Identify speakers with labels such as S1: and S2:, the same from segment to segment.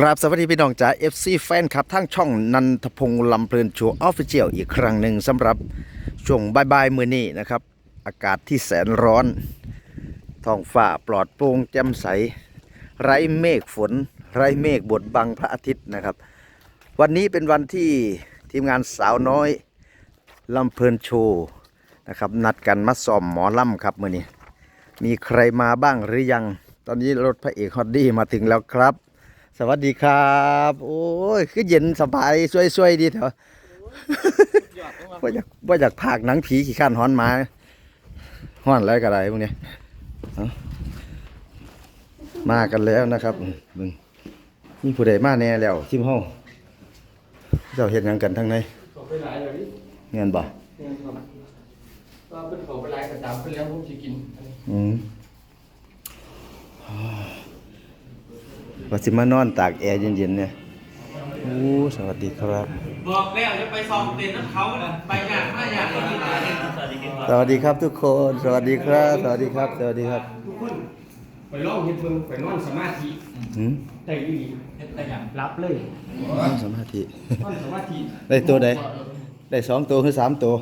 S1: กราบสวัสดีพี่น้องจ๋า FC แฟนครับทั้งช่องนันทพงษ์ลำเพลินโชว์ออฟฟิเชียลอีกครั้งหนึ่งสำหรับช่วงบ่ายๆมือนี้นะครับ อากาศที่แสนร้อน ท้องฟ้าปลอดโปร่งแจ่มใส ไร้เมฆฝน ไร้เมฆบดบังพระอาทิตย์นะครับ วันนี้เป็นวันที่ทีมงานสาวน้อยลำเพลินโชว์นะครับ นัดกันมาซ้อมหมอลำครับมือนี้ มีใครมาบ้างหรือยัง ตอนนี้รถพระเอกฮอดดี้มาถึงแล้วครับ สวัสดีครับ โอ้ย คือเย็นสบายช่วยๆดีเถอะว่าอยากว่าอยากพากหนังผีขี่ข้านฮ้อนมาฮ้อนแล้วก็ได้พวกเนี้ยเอามากันแล้วนะครับมึงมีผู้ใดมาแน่แล้วชิมห้องเจ้าเห็นยังกันทั้งใน
S2: เขาไปหลายเลยนี่
S1: เงินบ่
S2: เนี่ยครับว่าเป็นเขาไปหลายกระตามไปแล้วผมจะกิน
S1: อืม ว่าสิมานอนตากแอร์เย็นๆเนี่ยโอ้สวัสดีครับ
S3: บอกแล้วจะไปซ้อมเต้นน้ำเขาน่ะไปงานมาอย่างนี้มาเนี่ยสวัสดีครับ
S1: สวัสดีครับทุกคน สวัสดีครับ สวัสดีครับ สวัสดีครับ
S2: ทุกคนไปล่องเฮ็ดเบิ่งไปนอนสมาธิ
S1: หืม
S2: ได้ดี
S3: เฮ็ดได้ยัง
S2: รับเลย
S1: นั่งสมาธิ
S2: นอนสมาธิ
S1: ได้ตัวใดได้สองตัวคือสามตัว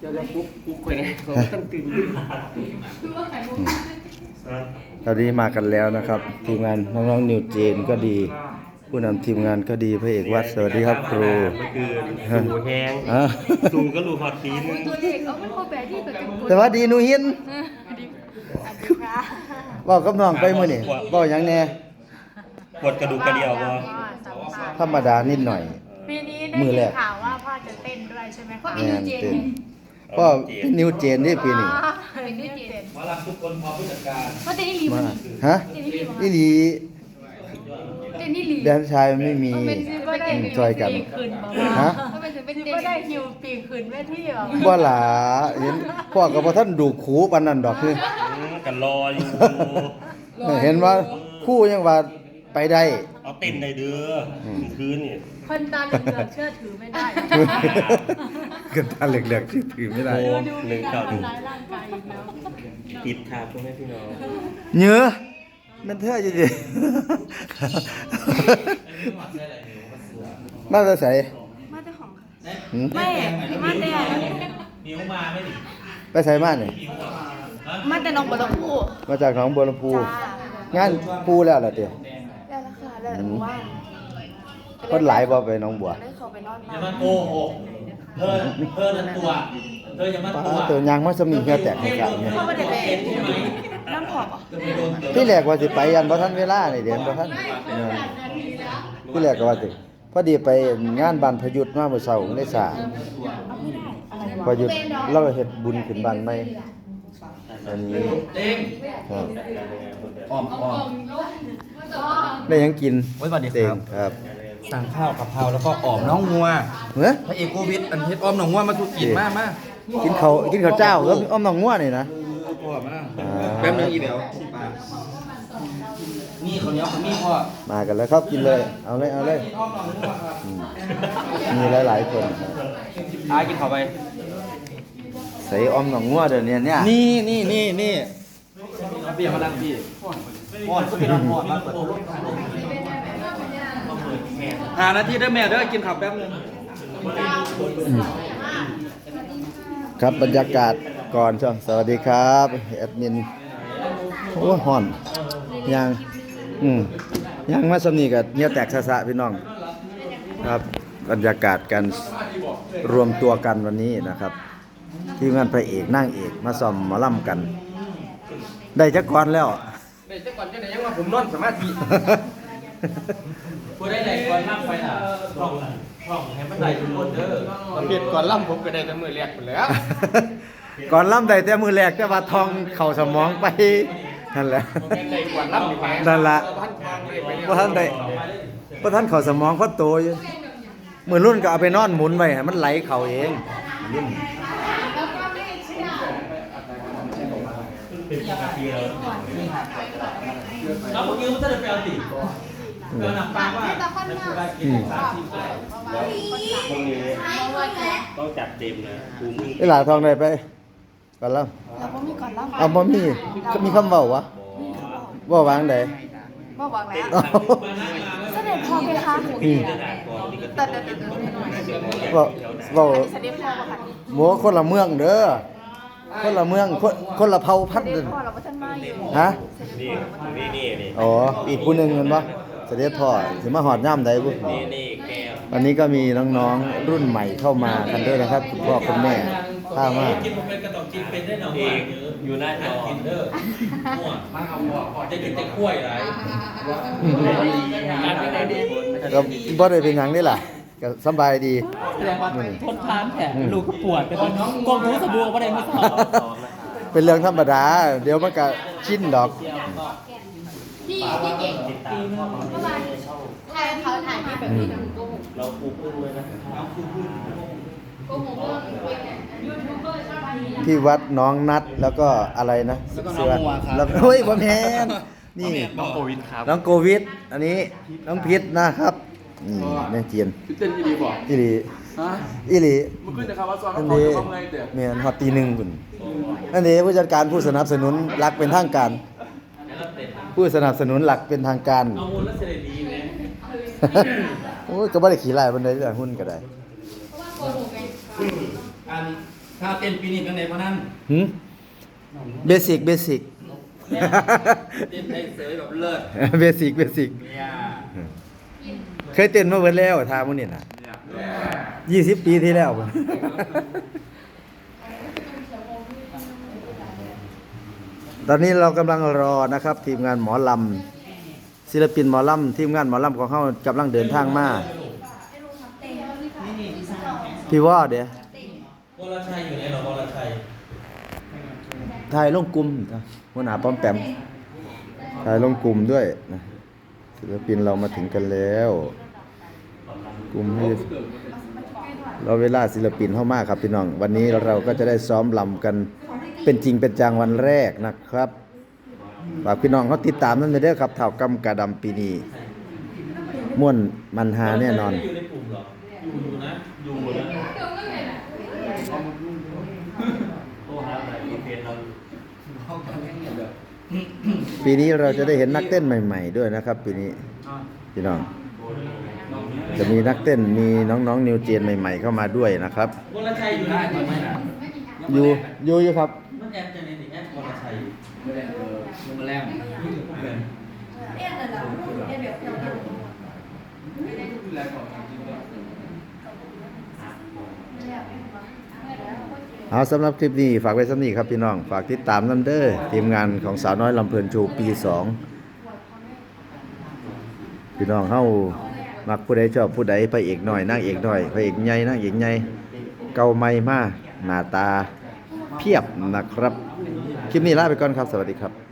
S2: เดี๋ยวจะปุ๊บปุ๊บไปเลยเขาต้องตื่น
S1: ตอนนี้มากันแล้วนะครับ ทีมงานน้องๆนิวเจนก็ดี ผู้นำทีมงานก็ดีพระเอกวัดสวัสดีครับครู
S3: คือสูแห้ง
S1: อะ
S3: สูก็รูฮอตตีนึง
S4: ตัวเล็กเอามันเข้าไปที่กับจังกุ
S1: สวัสดีหนูหินบอกกับน้องไปมื้อนี่บอกหยังแน่
S3: ปวดกระดูกกระเดี่ยวบ่
S1: ธรรมดานิดหน่อย
S4: ปีนี้ได้
S1: มือแร
S4: ยิ
S1: ก
S4: นข่าวว่าพ่อจะเต้นด้วยใช่ไหมพ่อ
S1: แม่นเต้ นก็เป็นนิวเจนนี่ปีนี้
S4: เป็นนิวเจน
S3: มาลักทุกคนพร้อมผู้จัดการ
S4: พ่อเต้นนี่ลี
S1: มา
S4: มั้ย
S1: ฮะนี่ดี
S4: เต้นนี่ลี
S1: แดนชายไม่มี
S4: มันเป็นก็ได้
S1: อืมช่วยกัน
S4: ปีคืนบอก
S1: ฮะ
S4: ว่ามันเป็นเป็นก็ได้ฮิวปีคืนเวทีแบบ
S1: บ่หลาเห็นพ่อกับพ่อท่านดูขูปานนั้นดอกคือ
S3: กันรออยู่
S1: เห็นว่าคู่ยังว่าไปได้
S3: เอาเต้นได้เด้อคืนนี่
S4: คนตาเหลือกเชื่อถือไม่ได้
S1: กันตาเหล็กๆที่ถือไม่ได้
S3: โอ้หนึ่งเก้าหนึ่ง
S4: ทำร้ายร่างกายอีกแล้ว
S3: ติดขาพ่อแม่พี่น้อง
S1: เนื้อมันเท่จริงๆมาจะใส่
S4: มาแต่ของ
S1: หืม
S4: ไม่มาแต่
S3: นิ้วมาไม่ดิ
S1: ไปใส่มาเนี่ย
S4: มาแต่น้องบัวลำพู
S1: มาจากหนองบัวลำพูงานปูแล้วเหรอเตี๋ย
S4: ได้ แล้วค่ะได้แล้วว่าง
S1: คนหลายบ่ไปหนองบัว
S4: ได้เขาไปนอน
S3: อย่า
S4: บ้า
S3: มานโกหกเธอเธอนั่นตัวเธออย่ามา
S1: ป้า
S3: ตัว
S1: ตัวยางมันสมีเหี้ยแตกให้กันเนี่ย
S4: เขาไม่ได้ไปน้ำหอมอะ
S1: ที่แรกว่าสิไปยันบ่ทันเวลานี่เดือนบ่ทันเออที่แรกก็ว่าสิพอดีไปงานบ้านพยุทธ์มาเมื่อเช้าได้สาพยุทธ์เราเฮ็ดบุญขึ้นบ้านใหม่อันนี้
S3: เต้ง
S1: ครับ
S3: อ้อมอ้อม
S1: ได้หยังกิน
S5: โอ้ยสวัสดี
S1: เต็
S5: ครั
S1: ง
S5: บ
S1: ครับ
S5: สั่งข้าวกะเพราแล้วก็อ่อมน้องงัว
S1: เฮ้ย
S5: พระเอกโควิดอันเฮ็ดอ้อมน้องงัวมาทุกกินมากมาก
S1: กินข้าวกินข้าวเจ้าแล้วอ้อมน้องงัวนี่นะ
S5: พ่อมา
S1: อ่า
S5: แป๊บนึงอีเดี๋ยวนี่ข้าวเหนียวขมิ้นพ่อ
S1: มากันแล้วครับกินเลย เอาเลยเอาเลย
S5: อ้อมน้องงัวครับ
S1: อืมมีหลายๆคนครับ
S5: ตายกินข้าวไป
S1: ใส่อ้อมน้องงัวเดี๋ยวนี้เนี่ย
S5: นี่นี่นี่นี่เบียร์มาลังพี่ พ่อนก็เป็นพ่อนมาเปิดหานาทีได้แม่เด้อกินข้าวแป๊บนึง
S1: ครับบรรยากาศก่อนช่วงสวัสดีครับแอดมินโอ้ห่อนยังอืมยังมาสำนีกับเงียแตกสะสะพี่น้อง ครับบรรยากาศการรวมตัวกันวันนี้นะครับ ที่งานพระเอกนั่งเอกมาซ้อมมอลำกัน ได้จักก่อนแล้ว
S2: เดี๋ยวจะก่อ นจะไหนยังว่าผมนอนสมาธิ
S3: ผู้ได้ไหนก่อนนั่งไปน่ะช่องช่องให้มันได้ทุกคนเด้อ
S2: เปลี่ยนก่อนล่ำผมก็ได้แต่มือแรกหมดแล้ว
S1: ก่อนล่ำได้แต่มือแรกแต่ว่าทองเข่าสมองไปนั่นแหละ
S2: ผมเป็นในก่อนล่ำดีไหม
S1: นั่นล่ะ
S2: พันทองเลยไปเนี่ย
S1: เพราะท่านได้เพราะท่านเข่าสมองเพราะโตอยู่มือรุ่นก็เอาไปนอนหมุนไว้ให้มันไหลเข่าเองรุ่น
S3: แล้วเมื่อกี้มันจะได้ไปเอาติเดินหนักฟังว่ามันจะได้กินสามสิบเลยพรุ่งนี้ต้องจัดเต็มนะกูมึง
S1: เวลาทองได้ไปก่อนล่
S4: แล้วก็มีก่อนล่ำำ
S1: เอาบ่มีมีคำเว้าวะว่าวางใด
S4: บอกบอกแล้ว
S1: อ้าว
S4: เสด็จพ่อไหมคะ
S1: อืม
S4: แต่แต่แต่แต่หน่อย
S1: เว้าเว้า
S4: เสด็จพ่อค่ะ
S1: หมัวคนละเมืองเด้อ คนละเมืองคนคนละเผ่าพัน
S4: เส
S1: ธุ์
S4: ด็
S1: เด้
S4: จ
S1: อ
S4: พ่อเราก็ท่านมาอยู่
S1: ฮะ
S3: นี่นี่นี่นี่
S1: อ๋ออีกผู้หนึ่งกันปะเสด็จพ่อสิมาหอดย่ำใดบุ
S3: นี่นี่แก้ว
S1: วันนี้ก็มีน้องๆรุ่นใหม่เข้ามากันด้วยนะครับคุณพ่อคุณแม่ข้ามา
S2: กินผมเป็นกระต่องกินเป็นได้หน่อย
S3: เอกอยู่หน้าจอ
S2: กินเด้อมั่วจะกินแต่กล้วยอะไร
S3: การไม่ได้ดี
S1: ก็บ่ได้เป็นหยังนี่ล่ะ ก็สำบายดี
S5: แสดงว่าทนทานแผลลูกปวดเป็นคนกลมรู้สะดวกว่าได้ไม่สอบ
S1: เป็นเรื่องธรรมดา เดี๋ยวมันก็ชินดอก
S4: พี่พี่เก่ง
S3: ติดตามเข้ามา
S4: ถ่ายเขาถ่ายที่แบบนี้นะโกหก
S3: เราปูพึ่งเลยนะ
S4: โกหกเรื่องยูทูบเบอร์ชอบอันนี้
S1: ที่วัดน้องนัดแล้วก็อะไรนะ
S5: แล้วก็น้องมัวครับ
S1: แล้วเฮ้ยบ่แม่นนี่
S5: น้องโควิดครับ
S1: น้องโควิด อันนี้น้องพิษนะครับ นี่แม่เจียน
S6: พี่เต้นอีดีบอก
S1: อีหลี
S6: ฮะ
S1: อีหลี
S6: มันขึ้นจากคำว่าซ้อน
S1: อั
S6: แล้ว
S1: น
S6: พอ
S1: นี้
S6: จะทำไงเต๋อ
S1: แม่นฮอดตีหนึ่งพุ่นอันนี้ผู้จัดการผู้สนับสนุนหลักเป็นทางการ ผู้สนับสนุนหลักเป็นทางการ
S2: เอามูลแล้วเสด็จดีเลย
S1: โอ้ยก็บ่ได้ขี่ไล่บนใดแต่หุ้นก็ได้
S5: อันถ้าเต้นปีนี้เป็นไงพนัน
S1: หืมเบสิกเบสิก
S5: เต้นได้เสยแบบเลิศ
S1: เบสิกเบสิก
S5: เนี่ย
S1: เคยเต้นมาเบิดแล้วทามื้อนี่น่ะยี่สิบปีที่แล้วพุ่นตอนนี้เรากำลังรอนะครับ ทีมงานหมอลำศิลปินหมอลำทีมงานหมอลำของเขากำลังเดินทางมาพี่ว่าเดี๋ยว
S2: วรชัยอยู่ไหนหรอวรชัย
S1: ถ่ายลงกลุ่มหัวหน้าป้อมแปมถ่ายลงกลุ่มด้วยนะศิลปินเรามาถึงกันแล้ว กลุ่มให้เราเวลาศิลปินเข้ามากครับพี่น้อง วันนี้เราก็จะได้ซ้อมลำกันเป็นจริงเป็นจังวันแรกนะครับฝากพี่น้องเขาติดตามนั่นเด้อครับเท่ากำกระดำปีนี้ม่วนมันหาแน่นอน
S2: อยู่ในกลุ่มเหรออยู่อยู่นอน
S1: ปีนี้เราจะได้เห็นนักเต้นใหม่ ๆ ด้วยนะครับ ปีนี้พี่น้อง จะมีนักเต้นมีน้องๆ นิวเจนใหม่ ๆ เข้ามาด้วยนะครับ
S2: วรชัยอยู่ได้ไหม
S1: อยู่อยู่อยู่ครับ
S2: มันแอดจะในถึงแอดวรชัย
S5: ไม่ได้เออลงมาแรง
S1: เอาสำหรับคลิปนี้ฝากไว้สำนี้ครับพี่น้อง ฝากติดตามน้ำเด้อทีมงานของสาวน้อยลำเพลินโชว์ปีสองพี่น้องเฮา มักผู้ใดชอบผู้ใดพระเอกหน่อยนางเอกหน่อยพระเอกใหญ่นางเอกใหญ่เก่าใหม่มาหน้าตาเพียบนะครับ คลิปนี้ลาไปก่อนครับ สวัสดีครับ